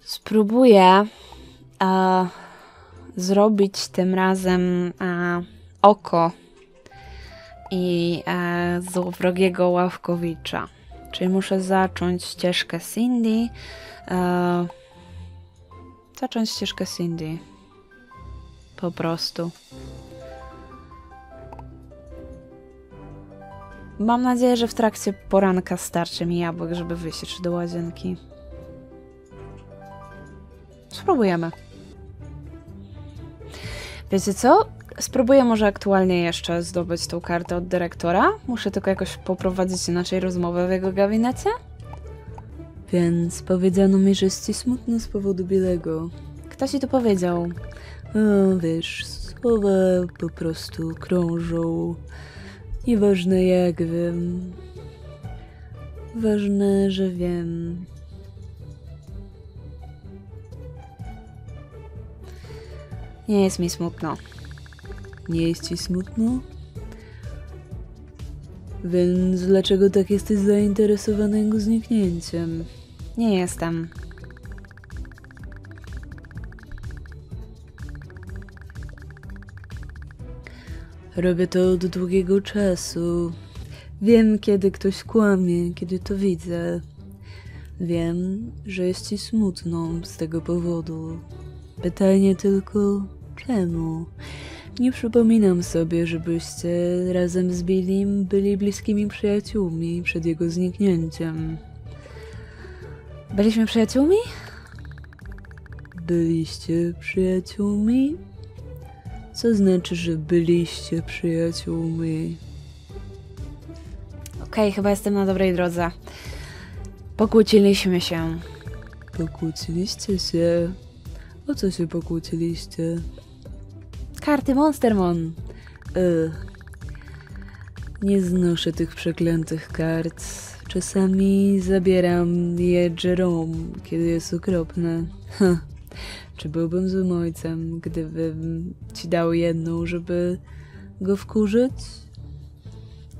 Spróbuję e, zrobić tym razem e, oko i e, złowrogiego ławkowicza. Czyli muszę zacząć ścieżkę Cindy. E, zacząć ścieżkę Cindy. Po prostu. Mam nadzieję, że w trakcie poranka starczy mi jabłek, żeby wyjść do łazienki. Spróbujemy. Wiecie co? Spróbuję może aktualnie jeszcze zdobyć tą kartę od dyrektora. Muszę tylko jakoś poprowadzić inaczej rozmowę w jego gabinecie. Więc powiedziano mi, że jest ci smutno z powodu Bielego. Kto ci to powiedział? O, wiesz, słowa po prostu krążą. Nieważne jak wiem. Ważne, że wiem. Nie jest mi smutno. Nie jest ci smutno? Więc dlaczego tak jesteś zainteresowany jego zniknięciem? Nie jestem. Robię to od długiego czasu. Wiem, kiedy ktoś kłamie, kiedy to widzę. Wiem, że jest ci smutno z tego powodu. Pytanie tylko, czemu? Nie przypominam sobie, żebyście razem z Billim byli bliskimi przyjaciółmi przed jego zniknięciem. Byliśmy przyjaciółmi? Byliście przyjaciółmi? Co znaczy, że byliście przyjaciółmi? Okej, chyba jestem na dobrej drodze. Pokłóciliśmy się. Pokłóciliście się? O co się pokłóciliście? Karty Monstermon. Ugh. Nie znoszę tych przeklętych kart. Czasami zabieram je Jerome, kiedy jest okropne. Czy byłbym złym ojcem, gdybym ci dał jedną, żeby go wkurzyć?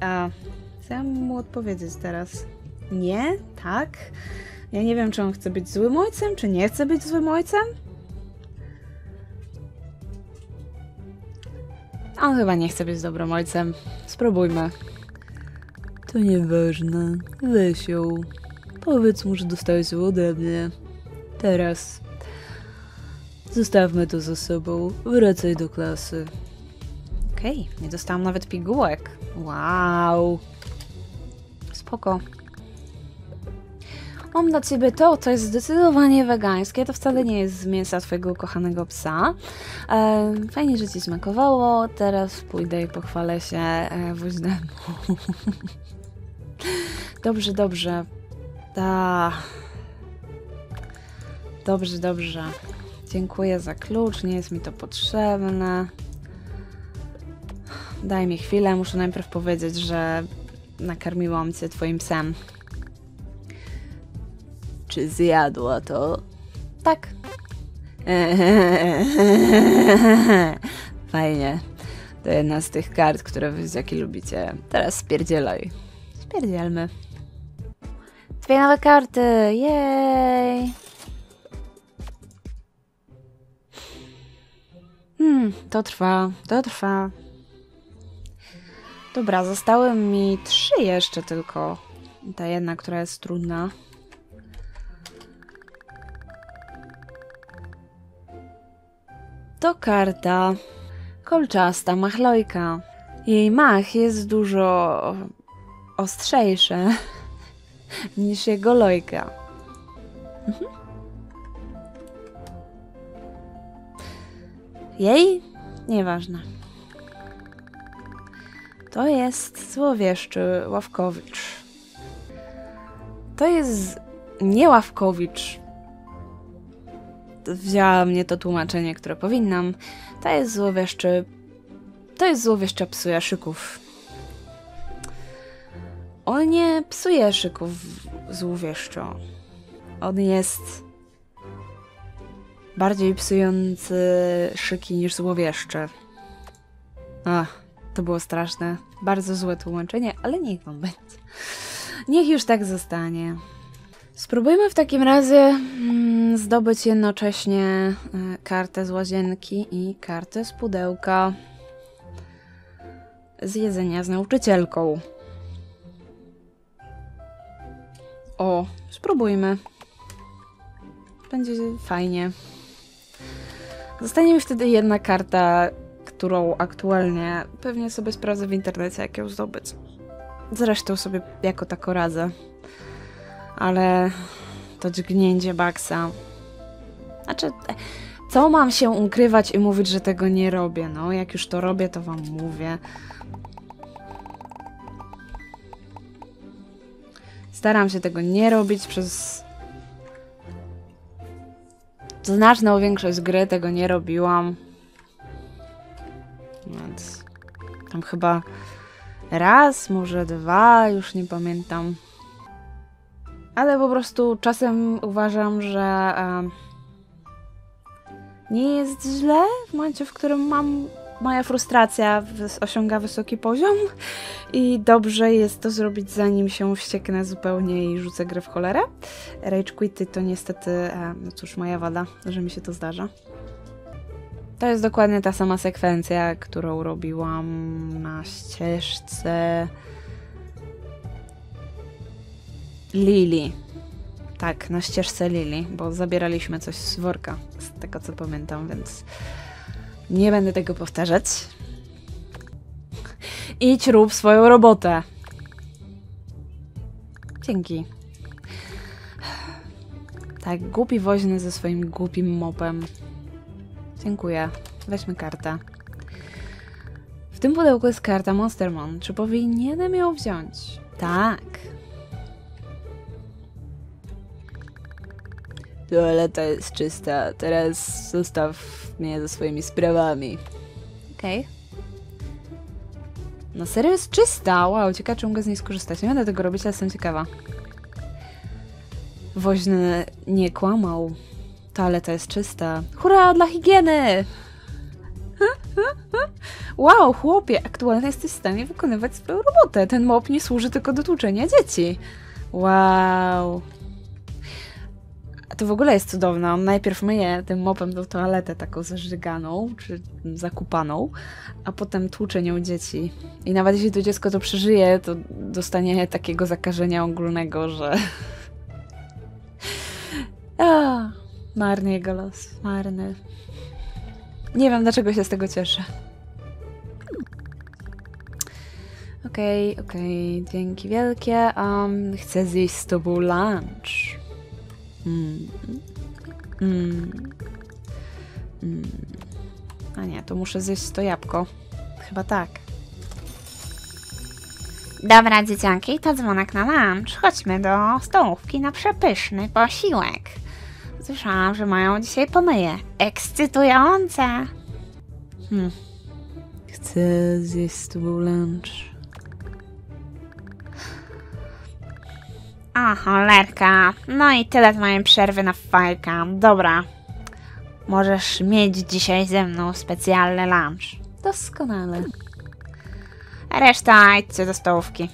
A mam mu odpowiedzieć teraz? Nie? Tak? Ja nie wiem, czy on chce być złym ojcem, czy nie chce być złym ojcem? On chyba nie chce być dobrym ojcem. Spróbujmy. To nieważne. Weź ją. Powiedz mu, że dostałeś ją ode mnie. Teraz. Zostawmy to za sobą. Wracaj do klasy. Okej, nie dostałam nawet pigułek. Wow. Spoko. Mam dla ciebie to, co jest zdecydowanie wegańskie. To wcale nie jest z mięsa twojego ukochanego psa. E, fajnie, że ci smakowało. Teraz pójdę i pochwalę się e, woźnemu. dobrze, dobrze. Da. Dobrze, dobrze. Dziękuję za klucz, nie jest mi to potrzebne. Daj mi chwilę, muszę najpierw powiedzieć, że nakarmiłam cię twoim psem. Czy zjadła to? Tak. Fajnie. To jedna z tych kart, które wy dzieciaki lubicie. Teraz spierdzielaj. Spierdzielmy. Dwie nowe karty! Jej! Hmm, to trwa, to trwa. Dobra, zostały mi trzy jeszcze tylko. Ta jedna, która jest trudna. To karta kolczasta machlojka. Jej mach jest dużo ostrzejszy niż jego lojka. Mhm. Jej? Nieważne. To jest złowieszczy Ławkowicz. To jest nie Ławkowicz. Wzięła mnie to tłumaczenie, które powinnam. To jest złowieszczy... To jest złowieszcza psuje szyków. On nie psuje szyków złowieszczo. On jest bardziej psujący szyki niż złowieszczy. Ach, to było straszne. Bardzo złe tłumaczenie, ale niech wam będzie. Niech już tak zostanie. Spróbujmy w takim razie mm, zdobyć jednocześnie e, kartę z łazienki i kartę z pudełka z jedzenia z nauczycielką. O, spróbujmy. Będzie fajnie. Zostanie mi wtedy jedna karta, którą aktualnie pewnie sobie sprawdzę w internecie, jak ją zdobyć. Zresztą sobie jako tako radzę. Ale to dźgnięcie baksa. Znaczy, co mam się ukrywać i mówić, że tego nie robię? No, jak już to robię, to wam mówię. Staram się tego nie robić przez znaczną większość gry tego nie robiłam. Więc tam chyba raz, może dwa, już nie pamiętam. Ale po prostu czasem uważam, że nie jest źle w momencie, w którym mam moja frustracja osiąga wysoki poziom i dobrze jest to zrobić zanim się wścieknę zupełnie i rzucę grę w cholerę. Rage quity to niestety, no cóż, moja wada, że mi się to zdarza. To jest dokładnie ta sama sekwencja, którą robiłam na ścieżce Lili. Tak, na ścieżce Lili, bo zabieraliśmy coś z worka, z tego co pamiętam, więc nie będę tego powtarzać. Idź, rób swoją robotę. Dzięki. Tak, głupi woźny ze swoim głupim mopem. Dziękuję. Weźmy kartę. W tym pudełku jest karta Monstermon. Czy powinienem ją wziąć? Tak. Toaleta jest czysta. Teraz zostaw mnie ze swoimi sprawami. Okej. Okay. No serio jest czysta. Wow, ciekawe czy mogę z niej skorzystać. Nie będę tego robić, ale jestem ciekawa. Woźny nie kłamał. Toaleta jest czysta. Hurra dla higieny! Wow, chłopie, aktualnie jesteś w stanie wykonywać swoją robotę. Ten mop nie służy tylko do tłuczenia dzieci. Wow to w ogóle jest cudowne. On najpierw myje tym mopem do toaletę taką zażyganą, czy zakupaną, a potem tłucze nią dzieci. I nawet jeśli to dziecko to przeżyje, to dostanie takiego zakażenia ogólnego, że... a, marny jego los, marny. Nie wiem, dlaczego się z tego cieszę. Okej, okay, okej, okay. dzięki wielkie. Um, chcę zjeść z tobą lunch. Mm. Mm. Mm. A nie, to muszę zjeść to jabłko. Chyba tak. Dobra, dzieciaki, to dzwonek na lunch. Chodźmy do stołówki na przepyszny posiłek. Słyszałam, że mają dzisiaj pomyje. Ekscytujące! Hmm. Chcę zjeść z tobą lunch. A, cholerka. No i tyle z mojej przerwy na fajka. Dobra. Możesz mieć dzisiaj ze mną specjalny lunch. Doskonale. Reszta idźcie do stołówki.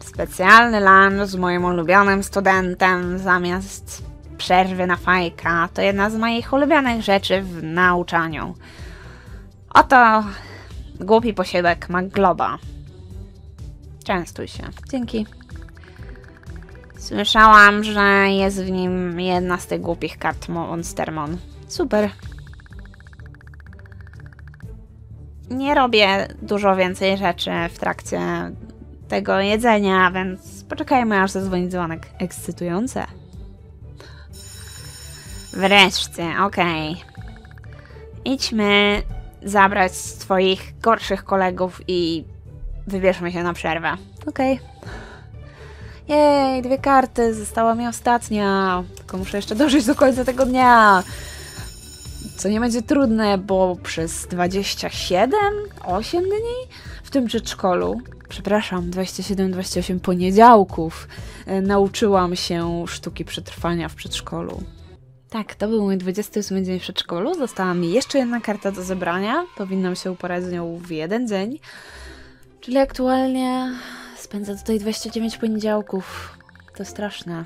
Specjalny lunch z moim ulubionym studentem zamiast przerwy na fajka. To jedna z moich ulubionych rzeczy w nauczaniu. Oto głupi posiłek McGloba. Częstuj się. Dzięki. Słyszałam, że jest w nim jedna z tych głupich kart Monstermon. Super. Nie robię dużo więcej rzeczy w trakcie tego jedzenia, więc poczekajmy aż zadzwoni dzwonek. Ekscytujące. Wreszcie, okej. Okay. Idźmy zabrać twoich gorszych kolegów i wybierzmy się na przerwę. Okej. Okay. Jej, dwie karty, została mi ostatnia. Tylko muszę jeszcze dożyć do końca tego dnia. Co nie będzie trudne, bo przez 27, 8 dni w tym przedszkolu, przepraszam, 27-28 poniedziałków, e, nauczyłam się sztuki przetrwania w przedszkolu. Tak, to był mój 28 dzień w przedszkolu. Została mi jeszcze jedna karta do zebrania. Powinnam się uporać z nią w jeden dzień. Czyli aktualnie spędzę tutaj 29 poniedziałków. to straszne.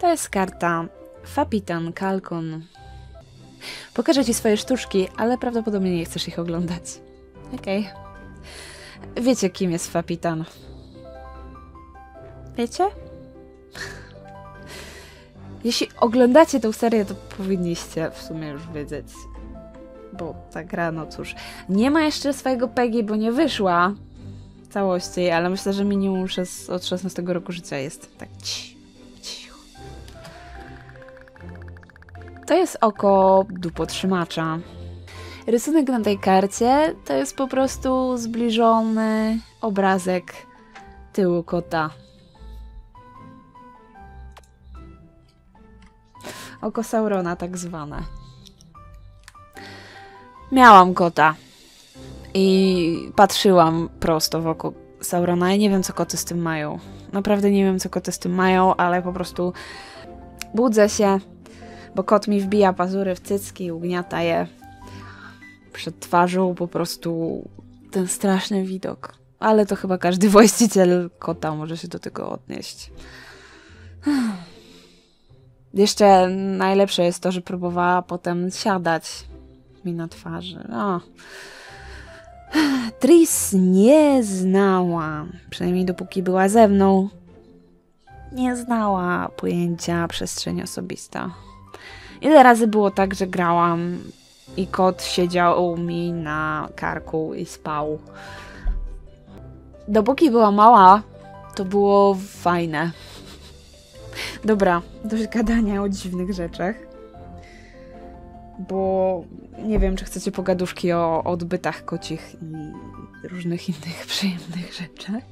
To jest karta Fapitan Kalkon. Pokażę ci swoje sztuczki, ale prawdopodobnie nie chcesz ich oglądać. Okej. Wiecie, kim jest Fapitan? Wiecie? Jeśli oglądacie tą serię, to powinniście w sumie już wiedzieć. Bo ta gra, no cóż, nie ma jeszcze swojego PEGI, bo nie wyszła całości, ale myślę, że minimum szes- od 16 roku życia jest tak ci- cicho. To jest oko dupotrzymacza. Rysunek na tej karcie to jest po prostu zbliżony obrazek tyłu kota. Oko Saurona tak zwane. Miałam kota i patrzyłam prosto w oko Saurona. Ja nie wiem, co koty z tym mają. Naprawdę nie wiem, co koty z tym mają, ale po prostu budzę się, bo kot mi wbija pazury w cycki ugniata je przed twarzą po prostu ten straszny widok. Ale to chyba każdy właściciel kota może się do tego odnieść. Jeszcze najlepsze jest to, że próbowała potem siadać mi na twarzy. O. Tris nie znała, przynajmniej dopóki była ze mną, nie znała pojęcia przestrzeń osobista. Ile razy było tak, że grałam i kot siedział mi na karku i spał. Dopóki była mała, to było fajne. Dobra, dość gadania o dziwnych rzeczach. Bo nie wiem, czy chcecie pogaduszki o odbytach kocich i różnych innych przyjemnych rzeczach.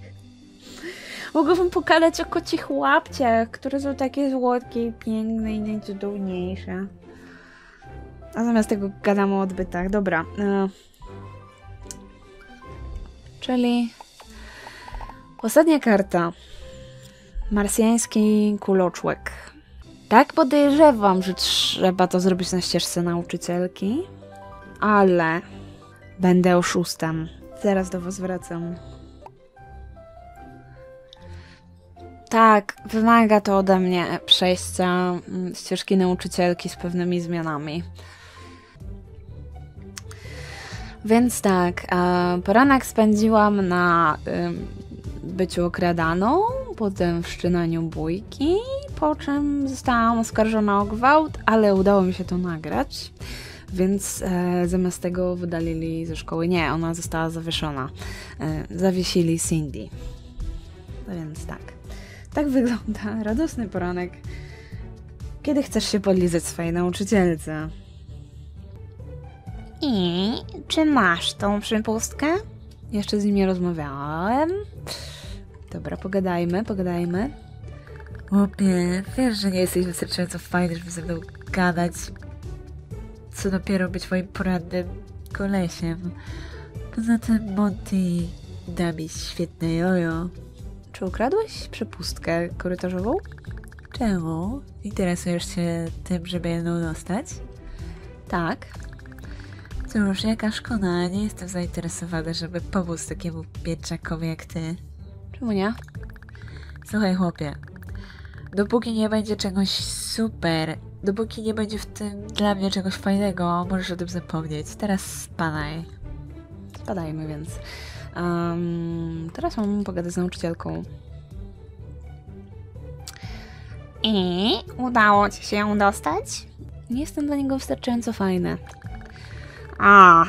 Mogę wam pokazać o kocich łapciach, które są takie słodkie i piękne i najcudowniejsze. A zamiast tego gadam o odbytach. Dobra. E... Czyli ostatnia karta. Marsjański kuloczłek. Tak podejrzewam, że trzeba to zrobić na ścieżce nauczycielki, ale będę oszustem. Zaraz do was wracam. Tak, wymaga to ode mnie przejścia mm, ścieżki nauczycielki z pewnymi zmianami. Więc tak, poranek spędziłam na byciu okradaną, potem wszczynaniu bójki, po czym zostałam oskarżona o gwałt, ale udało mi się to nagrać. Więc e, zamiast tego wydalili ze szkoły. Nie, ona została zawieszona. E, zawiesili Cindy. No więc tak. Tak wygląda radosny poranek. Kiedy chcesz się podlizać swojej nauczycielce? I czy masz tą przypustkę? Jeszcze z nim nie rozmawiałem. Dobra, pogadajmy, pogadajmy. Łopie, wiesz, że nie jesteś wystarczająco fajny, żeby ze mną gadać. Co dopiero być moim poradnym kolesiem. Poza tym Monty da mi świetne jojo. Czy ukradłeś przepustkę korytarzową? Czemu? Interesujesz się tym, żeby jedną dostać? Tak. Cóż, jaka szkoda, nie jestem zainteresowana, żeby pomóc takiemu piętrzakowi jak ty. Czemu nie? Słuchaj, chłopie. Dopóki nie będzie czegoś super, dopóki nie będzie w tym dla mnie czegoś fajnego, możesz o tym zapomnieć. Teraz spadaj. Spadajmy więc. Um, teraz mam pogadać z nauczycielką. I udało ci się ją dostać? Nie jestem dla niego wystarczająco fajny. A.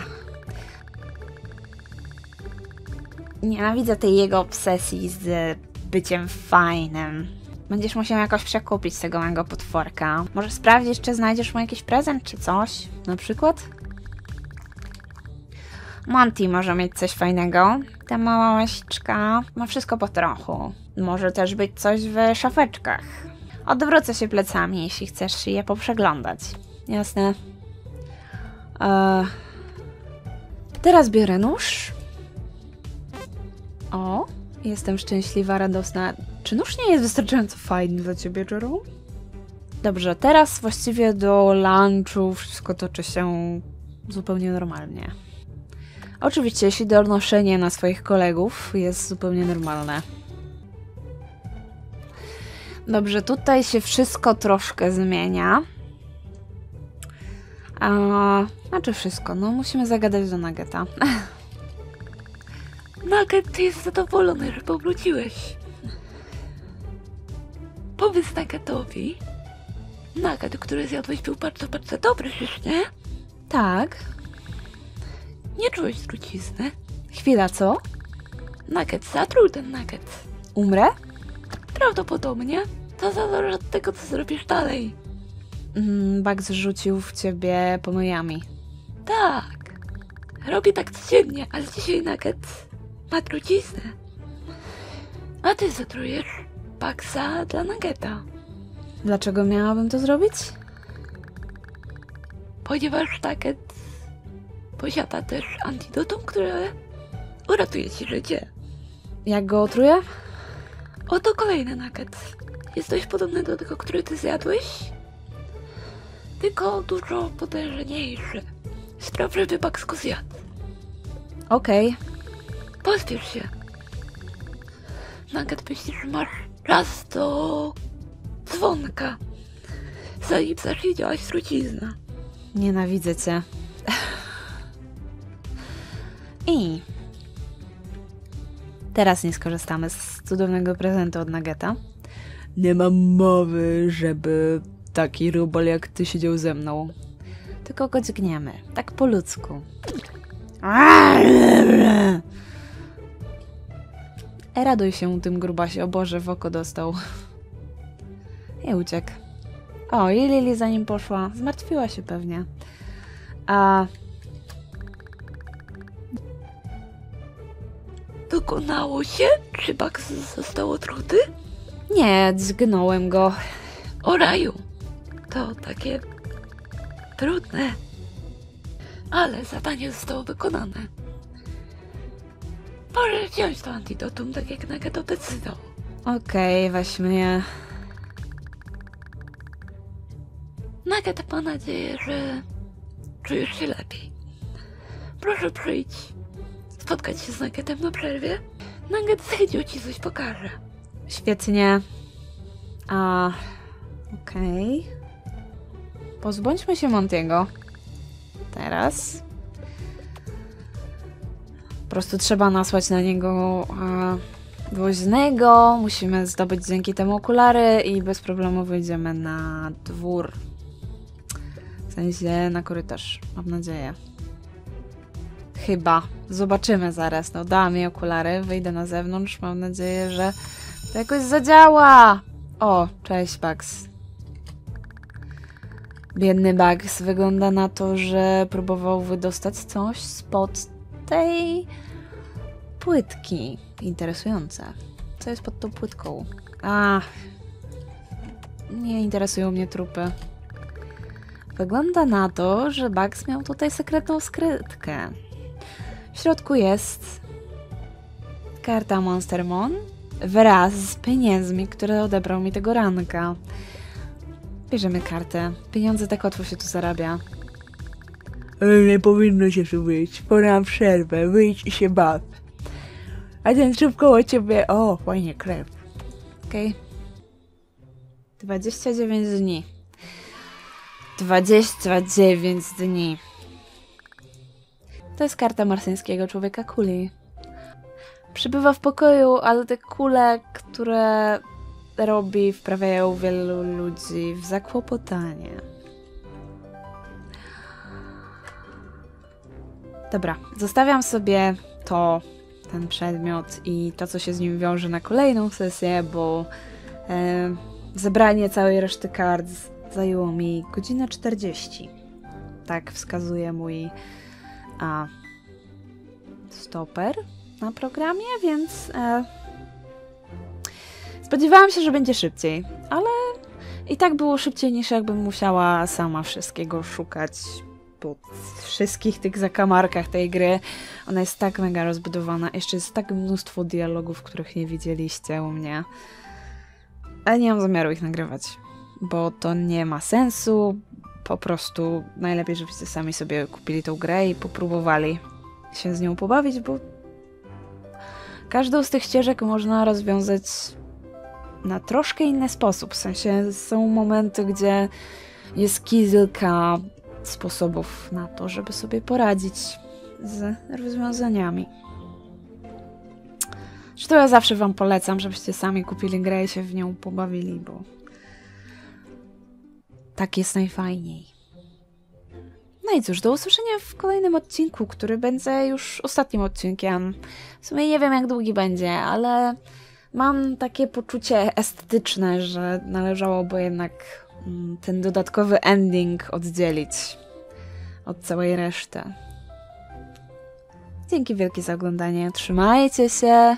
Nienawidzę tej jego obsesji z byciem fajnym. Będziesz musiał jakoś przekupić tego małego potworka. Może sprawdzić, czy znajdziesz mu jakiś prezent, czy coś? Na przykład? Monty może mieć coś fajnego. Ta mała łasiczka ma wszystko po trochu. Może też być coś w szafeczkach. Odwrócę się plecami, jeśli chcesz je poprzeglądać. Jasne. E, teraz biorę nóż. O, jestem szczęśliwa, radosna. Czy nóż nie jest wystarczająco fajny dla ciebie, Jerome? Dobrze, teraz właściwie do lunchu wszystko toczy się zupełnie normalnie. Oczywiście, jeśli donoszenie na swoich kolegów jest zupełnie normalne. Dobrze, tutaj się wszystko troszkę zmienia. A, znaczy wszystko, no musimy zagadać do Nuggeta. Nugget jest zadowolony, że powróciłeś. Powiedz Nuggetowi. Nugget, który zjadłeś, był bardzo, bardzo dobry, czyż nie? Tak. Nie czułeś trucizny. Chwila, co? Nugget zatruł ten nugget. Umrę? Prawdopodobnie. To zależy od tego, co zrobisz dalej. Mm, Bugs rzucił w ciebie pomyjami. Tak. Robię tak codziennie, ale dzisiaj nugget ma truciznę. A ty zatrujesz baksa dla nuggeta. Dlaczego miałabym to zrobić? Ponieważ nugget posiada też antidotum, które uratuje ci życie. Jak go otruję? Oto kolejny nugget. Jest dość podobny do tego, który ty zjadłeś, tylko dużo potężniejszy. Spraw, żeby Bugs go zjadł. Okej. Pospiesz się. Nugget myślisz, że masz raz do dzwonka, zanim zacznie działać trucizna. Nienawidzę cię. I teraz nie skorzystamy z cudownego prezentu od Nuggeta. Nie mam mowy, żeby taki rubel jak ty siedział ze mną. Tylko go dźgniemy, tak po ludzku. Raduj się tym grubasie, o Boże, w oko dostał. I uciekł. O, i Lili za nim poszła. Zmartwiła się pewnie. A Dokonało się? Czy Bugs został otruty? nie, dźgnąłem go. O raju! To takie trudne. Ale zadanie zostało wykonane. Możesz wziąć to antidotum, tak jak Nugget obecywał. Okej, weźmy je. Nugget ma nadzieję, że czujesz się lepiej. Proszę przyjdź, spotkać się z Nuggetem na przerwie. Nugget z chęcią ci coś pokaże. Świetnie. A, okej. Pozbądźmy się Montiego. Teraz. Prostu trzeba nasłać na niego e, woźnego. Musimy zdobyć dzięki temu okulary i bez problemu wyjdziemy na dwór. W sensie na korytarz, mam nadzieję. Chyba. Zobaczymy zaraz. No, da mi okulary, wyjdę na zewnątrz. Mam nadzieję, że to jakoś zadziała. O, cześć Bugs. Biedny Bugs wygląda na to, że próbował wydostać coś spod tej płytki. Interesujące. Co jest pod tą płytką? A, nie interesują mnie trupy. Wygląda na to, że Bugs miał tutaj sekretną skrytkę. W środku jest karta Monstermon wraz z pieniędzmi, które odebrał mi tego ranka. Bierzemy kartę. Pieniądze tak łatwo się tu zarabia. Ale nie powinno się tu być. Pora przerwę. Wyjdź i się baw. A ten trup koło ciebie... O, fajnie, krew. Okej. 29 dni. 29 dni. To jest karta marsyńskiego człowieka kuli. Przybywa w pokoju, ale te kule, które robi, wprawiają wielu ludzi w zakłopotanie. Dobra, zostawiam sobie to, ten przedmiot i to, co się z nim wiąże na kolejną sesję, bo e, zebranie całej reszty kart zajęło mi godzinę 40. Tak wskazuje mój a, stoper na programie, więc e, spodziewałam się, że będzie szybciej, ale i tak było szybciej niż jakbym musiała sama wszystkiego szukać po wszystkich tych zakamarkach tej gry. Ona jest tak mega rozbudowana, jeszcze jest tak mnóstwo dialogów, których nie widzieliście u mnie. Ale nie mam zamiaru ich nagrywać, bo to nie ma sensu. Po prostu najlepiej, żebyście sami sobie kupili tą grę i popróbowali się z nią pobawić, bo każdą z tych ścieżek można rozwiązać na troszkę inny sposób. W sensie są momenty, gdzie jest kilka sposobów na to, żeby sobie poradzić z rozwiązaniami. Zresztą ja zawsze wam polecam, żebyście sami kupili grę i się w nią pobawili, bo tak jest najfajniej. No i cóż, do usłyszenia w kolejnym odcinku, który będzie już ostatnim odcinkiem. W sumie nie wiem, jak długi będzie, ale mam takie poczucie estetyczne, że należałoby jednak ten dodatkowy ending oddzielić od całej reszty. Dzięki wielkie za oglądanie. Trzymajcie się.